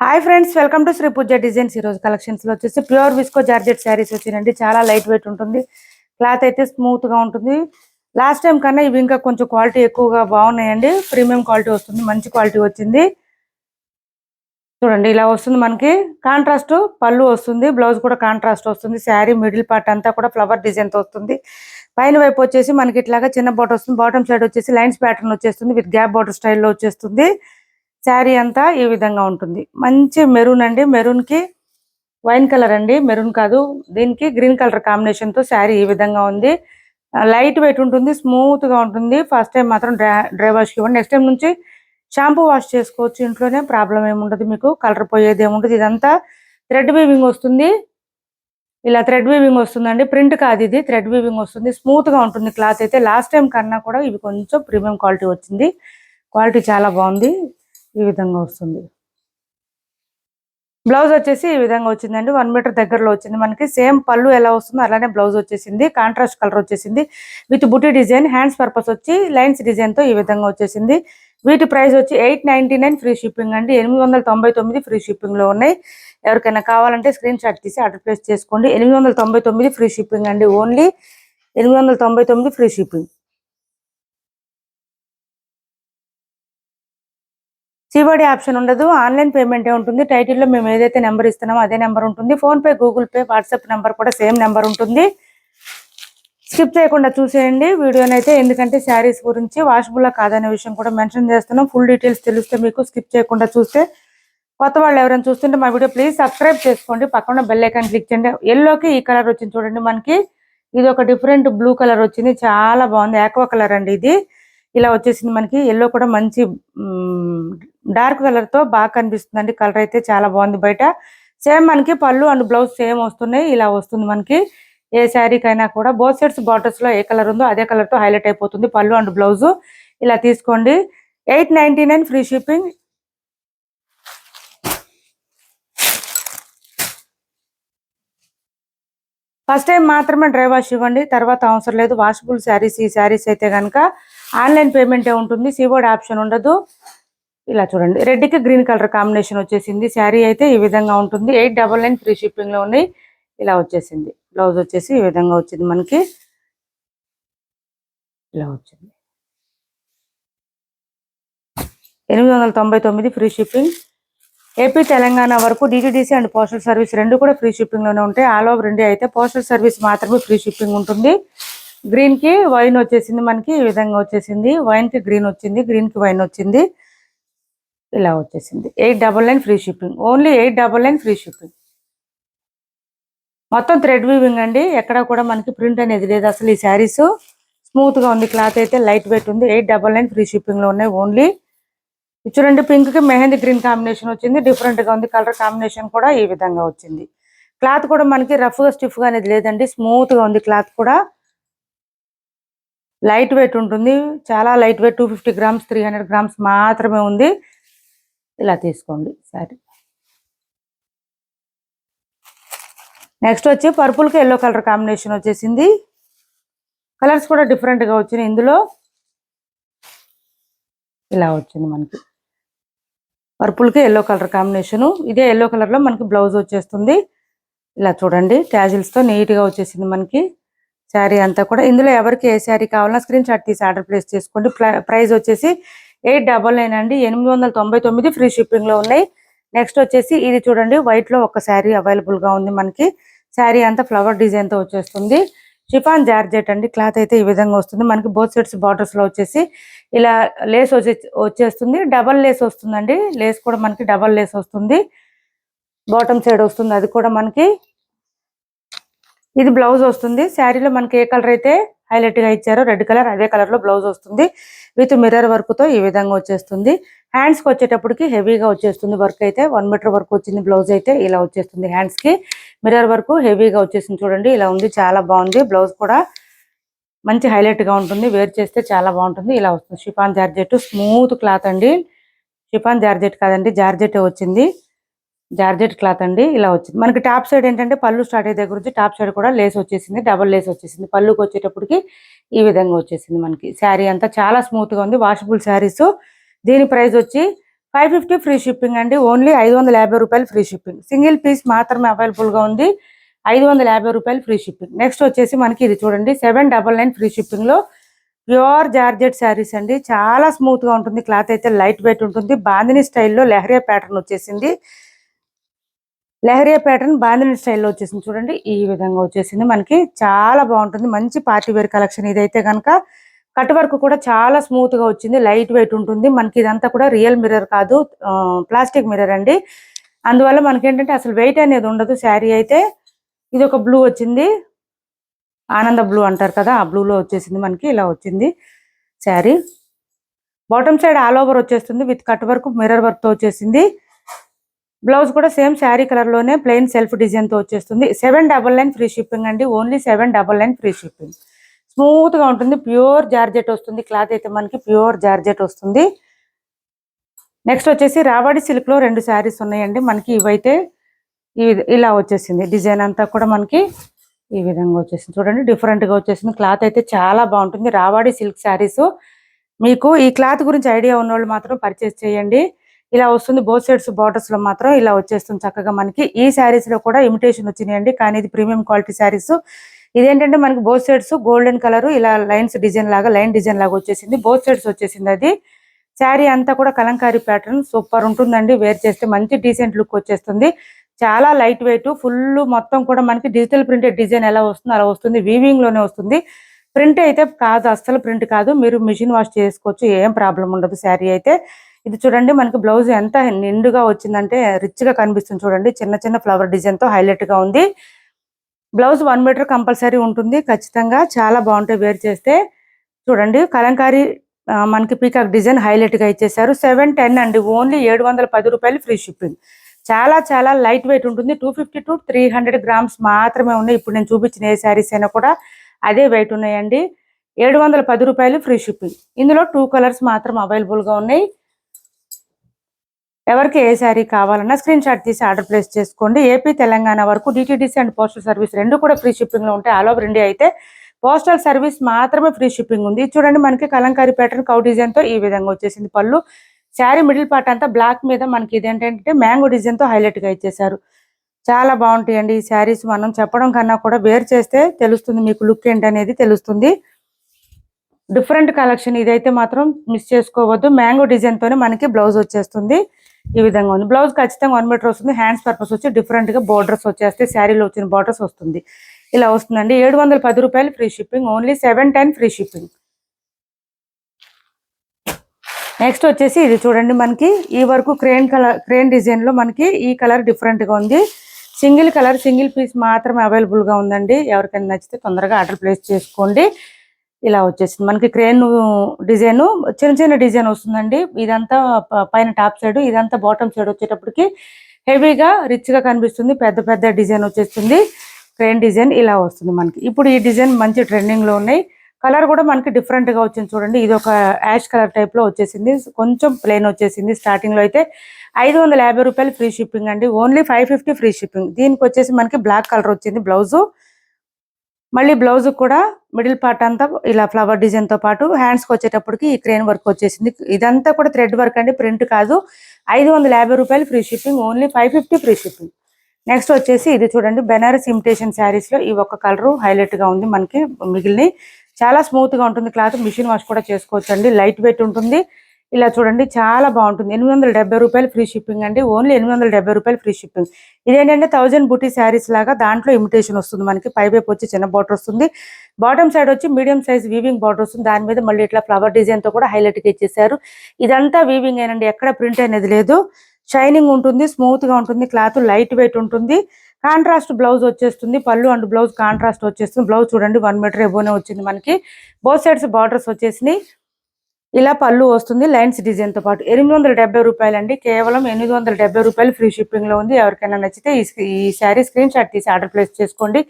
Hi friends welcome to Sri Pooja designs. ఈ రోజు collections వచ్చేసి ప్యూర్ విస్కో జార్జెట్ శారీస్ వచ్చినండి చాలా లైట్ వెయిట్ ఉంటుంది. క్లాత్ అయితే స్మూత్గా ఉంటుంది. లాస్ట్ టైం కన్నా ఇవి ఇంకా కొంచెం క్వాలిటీ ఎక్కువగా బాగున్నాయండి. ప్రీమియం క్వాలిటీ వస్తుంది. మంచి క్వాలిటీ వచ్చింది. చూడండి ఇలా వస్తుంది మనకి. కాంట్రాస్ట్ పళ్ళు వస్తుంది. బ్లౌజ్ కూడా కాంట్రాస్ట్ వస్తుంది. శారీ మిడిల్ పార్ట్ అంతా కూడా ఫ్లవర్ డిజైన్తో వస్తుంది. పైన వైపు వచ్చేసి మనకి ఇట్లాగా చిన్న బాటర్ వస్తుంది. బాటమ్ సైడ్ వచ్చేసి లైన్స్ ప్యాటర్న్ వచ్చేస్తుంది. విత్ గ్యాప్ బాటర్ స్టైల్లో వచ్చేస్తుంది. శారీ అంతా ఈ విధంగా ఉంటుంది. మంచి మెరూన్ అండి. మెరూన్కి వైన్ కలర్ అండి. మెరూన్ కాదు. దీనికి గ్రీన్ కలర్ కాంబినేషన్తో శారీ ఈ విధంగా ఉంది. లైట్ వెయిట్ ఉంటుంది. స్మూత్గా ఉంటుంది. ఫస్ట్ టైం మాత్రం డ్రై వాష్ ఇవ్వండి. నెక్స్ట్ టైం నుంచి షాంపూ వాష్ చేసుకోవచ్చు. ఇంట్లోనే ప్రాబ్లం ఏముండదు మీకు. కలర్ పోయేది ఏముండదు. ఇదంతా థ్రెడ్ వీవింగ్ వస్తుంది. ఇలా థ్రెడ్ వీవింగ్ వస్తుందండి. ప్రింట్ కాదు ఇది. థ్రెడ్ వీవింగ్ వస్తుంది. స్మూత్గా ఉంటుంది క్లాత్ అయితే. లాస్ట్ టైం కన్నా కూడా ఇవి కొంచెం ప్రీమియం క్వాలిటీ వచ్చింది. క్వాలిటీ చాలా బాగుంది. ఈ విధంగా వస్తుంది. బ్లౌజ్ వచ్చేసి ఈ విధంగా వచ్చిందండి. వన్ మీటర్ దగ్గరలో వచ్చింది. మనకి సేమ్ పళ్ళు ఎలా వస్తుందో అలానే బ్లౌజ్ వచ్చేసింది. కాంట్రాస్ట్ కలర్ వచ్చేసింది. విత్ బుటీ డిజైన్ హ్యాండ్స్ పర్పస్ వచ్చి లైన్స్ డిజైన్తో ఈ విధంగా వచ్చేసింది. వీటి ప్రైస్ వచ్చి eight ninety nine free shipping అండి. ఎనిమిది వందల తొంభై తొమ్మిది ఫ్రీ షిప్పింగ్లో ఉన్నాయి. ఎవరికైనా కావాలంటే స్క్రీన్ షాట్ తీసి ఆర్డర్ ప్లేస్ చేసుకోండి. ఎనిమిది వందల తొంభై తొమ్మిది ఫ్రీ షిప్పింగ్ అండి ఓన్లీ. ఎనిమిది వందల తొంభై తొమ్మిది ఫ్రీ షిప్పింగ్. సివడి ఆప్షన్ ఉండదు ఆన్లైన్ పేమెంట్ ఉంటుంది. టైటిల్లో మేము ఏదైతే నెంబర్ ఇస్తున్నామో అదే నెంబర్ ఉంటుంది. PhonePe Google Pay WhatsApp number కూడా సేమ్ నెంబర్ ఉంటుంది. స్కిప్ చేయకుండా చూసేయండి వీడియోనైతే. ఎందుకంటే శారీస్ గురించి వాషబుల్ కాదనే విషయం కూడా మెన్షన్ చేస్తున్నాం. ఫుల్ డీటెయిల్స్ తెలిస్తే మీకు స్కిప్ చేయకుండా చూస్తే. కొత్త వాళ్ళు ఎవరైనా చూస్తుంటే మా వీడియో ప్లీజ్ సబ్స్క్రైబ్ చేసుకోండి. పక్కన బెల్ ఐకాన్ క్లిక్ చేయండి. ఎల్లోకి ఈ కలర్ వచ్చింది చూడండి మనకి. ఇది ఒక డిఫరెంట్ బ్లూ కలర్ వచ్చింది. చాలా బాగుంది. ఆక్వా కలర్ అండి ఇది. ఇలా వచ్చేసింది మనకి. ఎల్లో కూడా మంచి డార్క్ కలర్తో బాగా కనిపిస్తుంది కలర్ అయితే చాలా బాగుంది బయట. సేమ్ మనకి పళ్ళు అండ్ బ్లౌజ్ సేమ్ వస్తున్నాయి. ఇలా వస్తుంది మనకి. ఏ శారీకైనా కూడా బోత్ సైడ్స్ బార్డర్స్లో ఏ కలర్ ఉందో అదే కలర్తో హైలైట్ అయిపోతుంది. పళ్ళు అండ్ బ్లౌజ్ ఇలా తీసుకోండి. Eight ninety nine free shipping. First time మాత్రమే డ్రై వాష్ ఇవ్వండి. తర్వాత అవసరం లేదు. వాషబుల్ శారీస్ ఈ శారీస్ అయితే కనుక ఆన్లైన్ పేమెంటే ఉంటుంది. సివోడ్ ఆప్షన్ ఉండదు. ఇలా చూడండి. రెడ్కి గ్రీన్ కలర్ కాంబినేషన్ వచ్చేసింది. శారీ అయితే ఈ విధంగా ఉంటుంది. ఎయిట్ డబల్ నైన్ ఫ్రీ షిప్పింగ్లో ఉన్నాయి. ఇలా వచ్చేసింది. బ్లౌజ్ వచ్చేసి ఈ విధంగా వచ్చింది మనకి. ఇలా వచ్చింది. ఎనిమిది వందల తొంభై తొమ్మిది ఫ్రీ షిప్పింగ్ ఏపీ తెలంగాణ వరకు డిటీడీసీ అండ్ పోస్టల్ సర్వీస్ రెండు కూడా ఫ్రీ షిప్పింగ్లోనే ఉంటాయి. ఆల్ ఓవర్ ఇండియా అయితే పోస్టల్ సర్వీస్ మాత్రమే ఫ్రీ షిప్పింగ్ ఉంటుంది. గ్రీన్కి వైన్ వచ్చేసింది మనకి. ఈ విధంగా వచ్చేసింది. వైన్కి గ్రీన్ వచ్చింది. గ్రీన్కి వైన్ వచ్చింది. ఇలా వచ్చేసింది. Eight double nine free shipping only eight double nine free shipping మొత్తం థ్రెడ్ వీవింగ్ అండి. ఎక్కడ కూడా మనకి ప్రింట్ అనేది లేదు. అసలు ఈ శారీస్ స్మూత్గా ఉంది. క్లాత్ అయితే లైట్ వెయిట్ ఉంది. ఎయిట్ డబల్ నైన్ ఫ్రీ షిప్పింగ్లో ఉన్నాయి ఓన్లీ చూడండి పింక్కి మెహందీ గ్రీన్ కాంబినేషన్ వచ్చింది. డిఫరెంట్గా ఉంది. కలర్ కాంబినేషన్ కూడా ఈ విధంగా వచ్చింది. క్లాత్ కూడా మనకి రఫ్గా స్టిఫ్గా అనేది లేదండి. స్మూత్గా ఉంది క్లాత్ కూడా. లైట్ వెయిట్ ఉంటుంది. చాలా light weight two fifty grams three hundred grams మాత్రమే ఉంది. ఇలా తీసుకోండి సారీ. నెక్స్ట్ వచ్చి పర్పుల్కి ఎల్లో కలర్ కాంబినేషన్ వచ్చేసింది. కలర్స్ కూడా డిఫరెంట్గా వచ్చినాయి. ఇందులో ఇలా వచ్చింది మనకి. పర్పుల్కి ఎల్లో కలర్ కాంబినేషన్ ఇదే ఎల్లో కలర్లో మనకి బ్లౌజ్ వచ్చేస్తుంది. ఇలా చూడండి. ట్యాజిల్స్తో వచ్చేసింది మనకి. శారీ అంతా కూడా. ఇందులో ఎవరికి ఏ శారీ కావాలన్నా స్క్రీన్ షాట్ తీసి ఆర్డర్ ప్లేస్ చేసుకోండి. ప్రైస్ వచ్చేసి ఎయిట్ డబల్ నైన్ అండి. ఎనిమిది వందల తొంభై తొమ్మిది ఫ్రీ షిప్పింగ్లో ఉన్నాయి. నెక్స్ట్ వచ్చేసి ఇది చూడండి వైట్లో ఒక శారీ అవైలబుల్గా ఉంది మనకి. శారీ అంతా ఫ్లవర్ డిజైన్తో వచ్చేస్తుంది. షిఫాన్ జార్జెట్ అండి క్లాత్ అయితే ఈ విధంగా వస్తుంది. మనకి బోత్ సైడ్స్ బార్డర్స్లో వచ్చేసి ఇలా లేస్ వచ్చే వచ్చేస్తుంది. డబల్ లేస్ వస్తుందండి. లేస్ కూడా మనకి డబల్ లేస్ వస్తుంది. బాటమ్ సైడ్ వస్తుంది అది కూడా మనకి. ఇది బ్లౌజ్ వస్తుంది. శారీలో మనకి ఏ కలర్ అయితే హైలైట్గా ఇచ్చారు. రెడ్ కలర్ అదే కలర్లో బ్లౌజ్ వస్తుంది. విత్ మిర్రర్ వర్క్తో ఈ విధంగా వచ్చేస్తుంది. హ్యాండ్స్కి వచ్చేటప్పటికి హెవీగా వచ్చేస్తుంది వర్క్ అయితే. వన్ మీటర్ వర్క్ వచ్చింది బ్లౌజ్ అయితే ఇలా వచ్చేస్తుంది హ్యాండ్స్కి. మిర్రర్ వర్క్ హెవీగా వచ్చేసింది చూడండి. ఇలా ఉంది చాలా బాగుంది. బ్లౌజ్ కూడా మంచి హైలైట్గా ఉంటుంది. వేర్ చేస్తే చాలా బాగుంటుంది. ఇలా వస్తుంది. షిఫాన్ జార్జెట్ స్మూత్ క్లాత్ అండి. షిఫాన్ జార్జెట్ కాదండి. జార్జెట్ వచ్చింది. జార్జెట్ క్లాత్ అండి ఇలా వచ్చింది. మనకి టాప్ సైడ్ ఏంటంటే పళ్ళు స్టార్ట్ అయ్యే దగ్గర నుంచి టాప్ సైడ్ కూడా లేస్ వచ్చేసింది డబల్ లేస్ వచ్చేసింది. పళ్ళుకి వచ్చేటప్పటికి ఈ విధంగా వచ్చేసింది మనకి. శారీ అంతా చాలా స్మూత్గా ఉంది వాషబుల్ శారీస్. దీని ప్రైస్ వచ్చి ఫైవ్ ఫిఫ్టీ ఫ్రీ షిప్పింగ్ అండి ఓన్లీ ఐదు వందల యాభై రూపాయలు ఫ్రీ షిప్పింగ్. సింగిల్ పీస్ మాత్రమే అవైలబుల్గా ఉంది ఐదు వందల యాభై రూపాయలు ఫ్రీ షిప్పింగ్. నెక్స్ట్ వచ్చేసి మనకి ఇది చూడండి సెవెన్ డబల్ నైన్ ఫ్రీ షిప్పింగ్లో ప్యూర్ జార్జెట్ శారీస్ అండి. చాలా స్మూత్గా ఉంటుంది క్లాత్ అయితే లైట్ వెయిట్ ఉంటుంది. బాందిని స్టైల్లో లెహరియా ప్యాటర్న్ వచ్చేసింది. లెహరియా ప్యాటర్న్ బాందిని స్టైల్లో వచ్చేసింది. చూడండి ఈ విధంగా వచ్చేసింది. మనకి చాలా బాగుంటుంది. మంచి పార్టీ వేర్ కలెక్షన్ ఇదైతే కనుక కట్ వర్క్ కూడా చాలా స్మూత్గా వచ్చింది. లైట్ వెయిట్ ఉంటుంది. మనకి ఇదంతా కూడా రియల్ మిర్రర్ కాదు ప్లాస్టిక్ మిర్రర్ అండి. అందువల్ల మనకి ఏంటంటే అసలు వెయిట్ అనేది ఉండదు. శారీ అయితే ఇది ఒక బ్లూ వచ్చింది. ఆనంద బ్లూ అంటారు కదా ఆ బ్లూలో వచ్చేసింది మనకి. ఇలా వచ్చింది sari. Bottom side all over వచ్చేస్తుంది. విత్ కట్ వర్క్ మిర్రర్ వర్క్తో వచ్చేసింది. బ్లౌజ్ కూడా సేమ్ శారీ కలర్లోనే ప్లెయిన్ సెల్ఫ్ డిజైన్తో వచ్చేస్తుంది. Seven double nine free shipping అండి. Only seven double nine free shipping. స్మూత్గా ఉంటుంది. ప్యూర్ జార్జెట్ వస్తుంది. క్లాత్ అయితే మనకి ప్యూర్ జార్జెట్ వస్తుంది. నెక్స్ట్ వచ్చేసి రావాడి సిల్క్లో రెండు శారీస్ ఉన్నాయండి. మనకి ఇవైతే ఇలా వచ్చేసింది. డిజైన్ అంతా కూడా మనకి ఈ విధంగా వచ్చేసింది. చూడండి డిఫరెంట్గా వచ్చేసింది. క్లాత్ అయితే చాలా బాగుంటుంది. రావాడి సిల్క్ శారీస్. మీకు ఈ క్లాత్ గురించి ఐడియా ఉన్న వాళ్ళు మాత్రం పర్చేస్ చేయండి. ఇలా వస్తుంది. బోత్ సైడ్స్ బార్డర్స్లో మాత్రం ఇలా వచ్చేస్తుంది చక్కగా మనకి. ఈ శారీస్లో కూడా ఇమిటేషన్ వచ్చినాయండి. కానీ ఇది ప్రీమియం క్వాలిటీ శారీస్ ఇదేంటంటే మనకి బోత్ సైడ్స్ గోల్డెన్ కలర్ ఇలా లైన్స్ డిజైన్ లాగా లైన్ డిజైన్ లాగా వచ్చేసింది. బోత్ సైడ్స్ వచ్చేసింది అది. శారీ అంతా కూడా కలంకారీ ప్యాటర్న్ సూపర్ ఉంటుందండి. వేర్ చేస్తే మంచి డీసెంట్ లుక్ వచ్చేస్తుంది. చాలా లైట్ వెయిట్ ఫుల్ మొత్తం కూడా మనకి డిజిటల్ ప్రింటెడ్ డిజైన్ ఎలా వస్తుందో అలా వస్తుంది. వీవింగ్లోనే వస్తుంది. ప్రింట్ అయితే కాదు అస్సలు ప్రింట్ కాదు. మీరు మిషన్ వాష్ చేసుకోవచ్చు. ఏం ప్రాబ్లం ఉండదు. శారీ అయితే ఇది చూడండి మనకి బ్లౌజ్ ఎంత నిండుగా వచ్చిందంటే రిచ్గా కనిపిస్తుంది చూడండి. చిన్న చిన్న ఫ్లవర్ డిజైన్తో హైలైట్గా ఉంది. బ్లౌజ్ వన్ మీటర్ కంపల్సరీ ఉంటుంది. ఖచ్చితంగా చాలా బాగుంటాయి వేర్ చేస్తే. చూడండి కలంకారీ మనకి పీకాక్ డిజైన్ హైలైట్గా ఇచ్చేసారు సెవెన్ టెన్ అండి ఓన్లీ ఏడు వందల పది రూపాయలు ఫ్రీ షిప్పింగ్. చాలా చాలా లైట్ వెయిట్ ఉంటుంది. Two fifty to three hundred grams మాత్రమే ఉన్నాయి. ఇప్పుడు నేను చూపించిన ఏ శారీస్ అయినా కూడా అదే వెయిట్ ఉన్నాయండి. ఏడు వందల పది రూపాయలు ఫ్రీ షిప్పింగ్. ఇందులో టూ కలర్స్ మాత్రం అవైలబుల్గా ఉన్నాయి. ఎవరికి ఏ శారీ కావాలన్నా స్క్రీన్ షాట్ తీసి ఆర్డర్ ప్లేస్ చేసుకోండి. ఏపీ తెలంగాణ వరకు డిటీడీసీ అండ్ పోస్టల్ సర్వీస్ రెండు కూడా ఫ్రీ షిప్పింగ్లో ఉంటాయి. ఆల్ ఓవర్ ఇండియా అయితే పోస్టల్ సర్వీస్ మాత్రమే ఫ్రీ షిప్పింగ్ ఉంది. ఇది చూడండి మనకి కలంకారీ ప్యాటర్న్ కౌ డిజైన్తో ఈ విధంగా వచ్చేసింది. పళ్ళు శారీ మిడిల్ పార్ట్ అంతా బ్లాక్ మీద మనకి ఇదేంటంటే మ్యాంగో డిజైన్తో హైలైట్గా ఇచ్చేసారు చాలా బాగుంటాయండి ఈ శారీస్. మనం చెప్పడం కన్నా కూడా వేర్ చేస్తే తెలుస్తుంది మీకు లుక్ ఏంటనేది తెలుస్తుంది. డిఫరెంట్ కలెక్షన్ ఇదైతే మాత్రం మిస్ చేసుకోవద్దు. మ్యాంగో డిజైన్ తోనే మనకి బ్లౌజ్ వచ్చేస్తుంది. ఈ విధంగా ఉంది. బ్లౌజ్ ఖచ్చితంగా వన్ మీటర్ వస్తుంది. హ్యాండ్స్ పర్పస్ వచ్చి డిఫరెంట్గా బోర్డర్స్ వచ్చేస్తే శారీలో వచ్చిన బోర్డర్స్ వస్తుంది. ఇలా వస్తుందండి. ఏడు వందల పది రూపాయలు free shipping only seven ten free shipping next వచ్చేసి ఇది చూడండి మనకి. ఈ వరకు క్రేన్ కలర్ క్రేన్ డిజైన్లో మనకి ఈ కలర్ డిఫరెంట్గా ఉంది. సింగిల్ కలర్ సింగిల్ పీస్ మాత్రమే అవైలబుల్గా ఉందండి. ఎవరికైనా నచ్చితే తొందరగా ఆర్డర్ ప్లేస్ చేసుకోండి. ఇలా వచ్చేసింది. మనకి క్రేన్ డిజైన్ చిన్న చిన్న డిజైన్ వస్తుందండి. ఇదంతా పైన టాప్ సైడ్ ఇదంతా బాటమ్ సైడ్ వచ్చేటప్పటికి హెవీగా రిచ్గా కనిపిస్తుంది. పెద్ద పెద్ద డిజైన్ వచ్చేస్తుంది. క్రేన్ డిజైన్ ఇలా వస్తుంది మనకి. ఇప్పుడు ఈ డిజైన్ మంచి ట్రెండింగ్లో ఉన్నాయి. కలర్ కూడా మనకి డిఫరెంట్గా వచ్చింది చూడండి. ఇది ఒక యాష్ కలర్ టైప్లో వచ్చేసింది. కొంచెం ప్లెయిన్ వచ్చేసింది. స్టార్టింగ్లో అయితే ఐదు వందల యాభై రూపాయలు ఫ్రీ షిప్పింగ్ అండి. Only five fifty free shipping దీనికి వచ్చేసి మనకి బ్లాక్ కలర్ వచ్చింది. బ్లౌజు మళ్ళీ బ్లౌజ్ కూడా మిడిల్ పార్ట్ అంతా ఇలా ఫ్లవర్ డిజైన్తో పాటు హ్యాండ్స్కి వచ్చేటప్పటికి ఈ క్రేన్ వర్క్ వచ్చేసింది. ఇదంతా కూడా థ్రెడ్ వర్క్ అండి ప్రింట్ కాదు. ఐదు వందల యాభై రూపాయలు free shipping only five fifty free shipping next వచ్చేసి ఇది చూడండి బెనారస్ ఇమిటేషన్ శారీస్లో ఈ ఒక్క కలర్ హైలైట్గా ఉంది మనకి మిగిలిన చాలా స్మూత్గా ఉంటుంది క్లాత్ మిషన్ వాష్ కూడా చేసుకోవచ్చు అండి లైట్ వెయిట్ ఉంటుంది. ఇలా చూడండి చాలా బాగుంటుంది. ఎనిమిది వందల డెబ్బై రూపాయలు ఫ్రీ షిప్పింగ్ అండి. ఓన్లీ ఎనిమిది వందల డెబ్బై రూపాయలు ఫ్రీ షిప్పింగ్. ఇదేంటంటే థౌజండ్ బుటీ శారీస్ లాగా దాంట్లో ఇమిటేషన్ వస్తుంది మనకి. పై వైపు వచ్చి చిన్న బార్డర్ వస్తుంది. బాటమ్ సైడ్ వచ్చి మీడియం సైజ్ వీవింగ్ బార్డర్ వస్తుంది. దాని మీద మళ్ళీ ఇట్లా ఫ్లవర్ డిజైన్తో కూడా హైలైట్గా ఇచ్చేసారు ఇదంతా వీవింగ్ ఏనండి ఎక్కడ ప్రింట్ అనేది లేదు. షైనింగ్ ఉంటుంది స్మూత్గా ఉంటుంది క్లాత్ లైట్ వెయిట్ ఉంటుంది. కాంట్రాస్ట్ బ్లౌజ్ వచ్చేస్తుంది. పళ్ళు అండ్ బ్లౌజ్ కాంట్రాస్ట్ వచ్చేస్తుంది. బ్లౌజ్ చూడండి వన్ మీటర్ ఎబోనే వచ్చింది మనకి. బోత్ సైడ్స్ బార్డర్స్ వచ్చేసినాయి. ఇలా పళ్ళు వస్తుంది లైన్స్ డిజైన్తో పాటు. ఎనిమిది వందల డెబ్బై రూపాయలు అండి కేవలం ఎనిమిది వందల డెబ్బై రూపాయలు ఫ్రీ షిప్పింగ్లో ఉంది. ఎవరికైనా నచ్చితే ఈ శారీ స్క్రీన్ షాట్ తీసి ఆర్డర్ ప్లేస్ చేసుకోండి.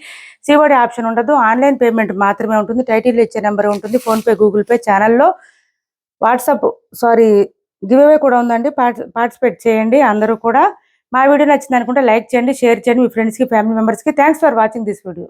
సివడి ఆప్షన్ ఉండదు. ఆన్లైన్ పేమెంట్ మాత్రమే ఉంటుంది. టైటిల్ ఇచ్చే నెంబర్ ఉంటుంది. ఫోన్ పే గూగుల్ పే ఛానల్లో వాట్సాప్ సారీ గివ్ అవే కూడా ఉందండి. పార్టిసిపేట్ చేయండి. అందరూ కూడా మా వీడియో నచ్చింది అనుకుంటే లైక్ చేయండి షేర్ చేయండి మీ ఫ్రెండ్స్కి ఫ్యామిలీ మెంబర్స్కి. Thanks for watching this video.